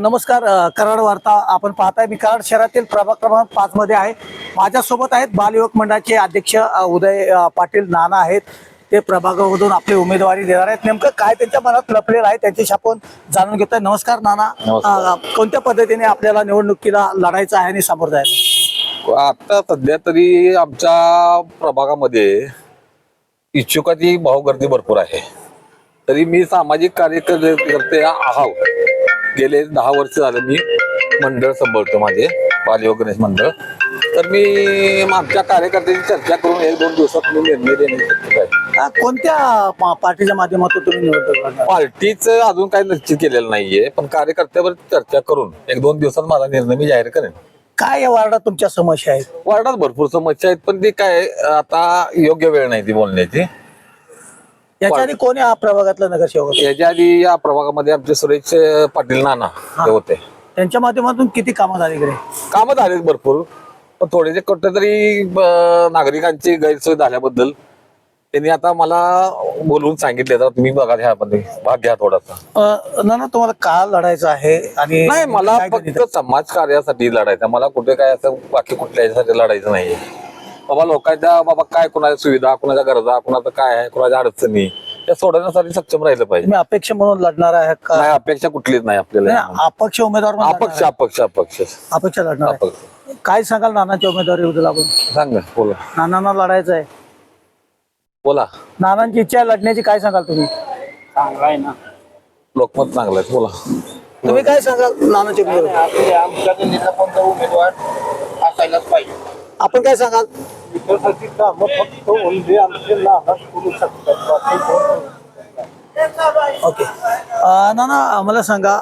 नमस्कार कराड वार्ता. आपण पाहताय मी कराड शहरातील प्रभाग क्रमांक पाच मध्ये आहे. माझ्यासोबत आहेत बालयुवक मंडळाचे अध्यक्ष उदय पाटील नाना आहेत. ते प्रभागामधून आपली उमेदवारी देणार आहेत. नेमकं काय त्यांच्या मनात लपलेलं आहे त्याच्याशी आपण जाणून घेतोय. नमस्कार नाना. कोणत्या पद्धतीने आपल्याला निवडणुकीला लढायचं आहे आणि समोर जायचं आता सध्या तरी आमच्या प्रभागामध्ये इच्छुकाची भावगर्दी भरपूर आहे. तरी मी सामाजिक कार्यकर्ते आहोत. गेले दहा वर्ष झाले मी मंडळ सांभाळतो माझे बालयोग गणेश मंडळ. तर मी आमच्या कार्यकर्त्यांची चर्चा करून एक दोन दिवसात मी निर्णय देणे शक्य आहे कोणत्या पा- पार्टीच्या माध्यमातून तुम्ही निवडणूक लढणार? पार्टीचं अजून काही निश्चित केलेलं नाहीये पण कार्यकर्त्यावर चर्चा करून एक दोन दिवसात माझा निर्णय मी जाहीर करेन. काय या वार्डात तुमच्या समस्या आहेत? वार्डात भरपूर समस्या आहेत पण ती काय आता योग्य वेळ नाही ती बोलण्याची. याच्या आधी कोण या प्रभागातला नगरसेवक होते? याच्या आधी या प्रभागामध्ये आमचे सुरेश पाटील नाना हे होते. त्यांच्या माध्यमातून किती कामं झाली इकडे? कामं झालेत भरपूर. पण थोडेसे कुठेतरी ब- नागरिकांची गैरसोय झाल्याबद्दल त्यांनी आता मला बोलवून सांगितले. तर तुम्ही बघा ह्यामध्ये भाग घ्या थोडासा. अ, नाना तुम्हाला का लढायचं आहे? आणि नाही मला काय गणित फक्त समाज कार्यासाठी लढायचं मला कुठे काय असं बाकी कुठल्या याच्यासाठी लढायचं नाहीये. बाबा लोकांच्या बाबा काय कोणाच्या सुविधा कोणाच्या गरजा कोणाचं काय आहे कोणाच्या अडचणी? या सोडवण्यासाठी सक्षम राहिलं पाहिजे. तुम्ही अपेक्षा म्हणून लढणार आहे का? नाही अपेक्षा कुठलीच नाही आपल्याला नाही, अपक्ष उमेदवार म्हणून अपक्ष अपक्ष अपक्ष. आहे. अपक्ष लढणार आहे. अपक्ष. काय सांगाल नानाच्या उमेदवारी बद्दल आपण? सांग बोला. नानांना लढायचं आहे. बोला. नानांची इच्छा आहे लढण्याची काय सांगाल तुम्ही? लोकमत चांगलं आहे बोला. तुम्ही काय सांगाल नानाचे उमेदवार? आमच्या दिल्लीचा कोणता उमेदवार असायलाच पाहिजे. आपण काय सांगाल? विकासाची कामं फक्त ओनली आमचे नानाच करू शकतात बाकी कोण ओके नाना मला सांगा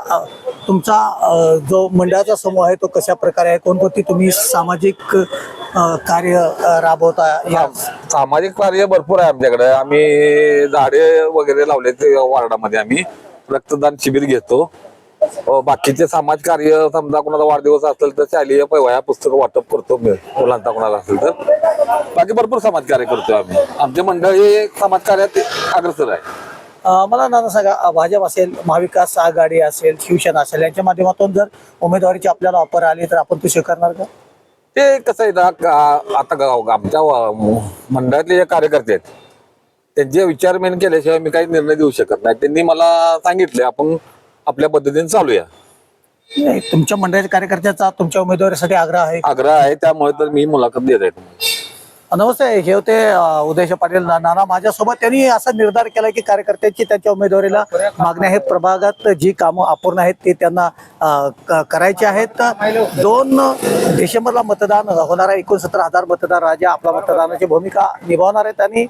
तुमचा जो मंडळाचा समूह आहे तो कशा प्रकारे आहे? कोणकोणती तुम्ही सामाजिक कार्य राबवता? या सामाजिक कार्य भरपूर आहे आमच्याकडे. आम्ही झाडे वगैरे लावले ते वार्डामध्ये आम्ही. रक्तदान शिबिर घेतो. बाकीचे समाज कार्य समजा कोणाचा वाढदिवस असेल तर शालेय पैवाया पुस्तक वाटप करतो मी मुलांचा कोणाला असेल तर. बाकी भरपूर समाज कार्य करतो आम्ही. आमचे मंडळ हे समाज कार्यात अग्रसर आहे. मला नाना सांगा भाजप असेल महाविकास आघाडी असेल शिवसेना असेल यांच्या माध्यमातून जर उमेदवारीची आपल्याला ऑफर आली तर आपण ती स्वीकारणार का? ते कसं आहे ना आता गाव आमच्या मंडळातले जे कार्यकर्ते आहेत त्यांचे विचार मेन केल्याशिवाय मी काही निर्णय देऊ शकत नाही. त्यांनी मला सांगितले आपण आपल्या पद्धतीने चालूया. नाही, तुमच्या मंडळाच्या कार्यकर्त्याचा तुमच्या उमेदवारीसाठी आग्रह आहे आग्रह आहे त्यामुळे तर मी मुलाखत देत आहे तुम्हाला. नमस्ते हे होते उदयश पाटील ना- नाना माझ्यासोबत. त्यांनी असा निर्धार केला की कार्यकर्त्यांची त्यांच्या उमेदवारीला मागण्या आहेत. प्रभागात जी कामं अपूर्ण आहेत ते त्यांना क- करायची आहेत. दोन डिसेंबरला मतदान होणार आहे. एकोणसत्तर हजार मतदार राजा आपल्या मतदानाची भूमिका निभावणार आहेत आणि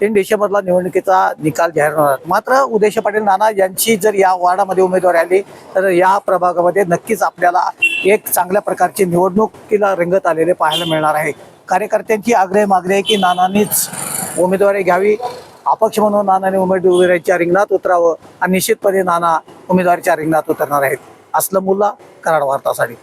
तीन डिसेंबरला निवडणुकीचा निकाल जाहीर होणार आहे. मात्र उदयश पाटील नाना यांची जर या वार्डामध्ये उमेदवारी आली तर या प्रभागामध्ये नक्कीच आपल्याला एक चांगल्या प्रकारची निवडणुकीला रंगत आलेले पाहायला मिळणार आहे. कार्यकर्त्यांची आग्रह मागणी आहे की नानांनीच उमेदवारी घ्यावी. अपक्ष म्हणून नानाने उमेदवारीच्या रिंगणात उतरावं आणि निश्चितपणे नाना उमेदवारीच्या रिंगणात उतरणार आहेत. असलं मुल्ला कराड वार्तासाठी.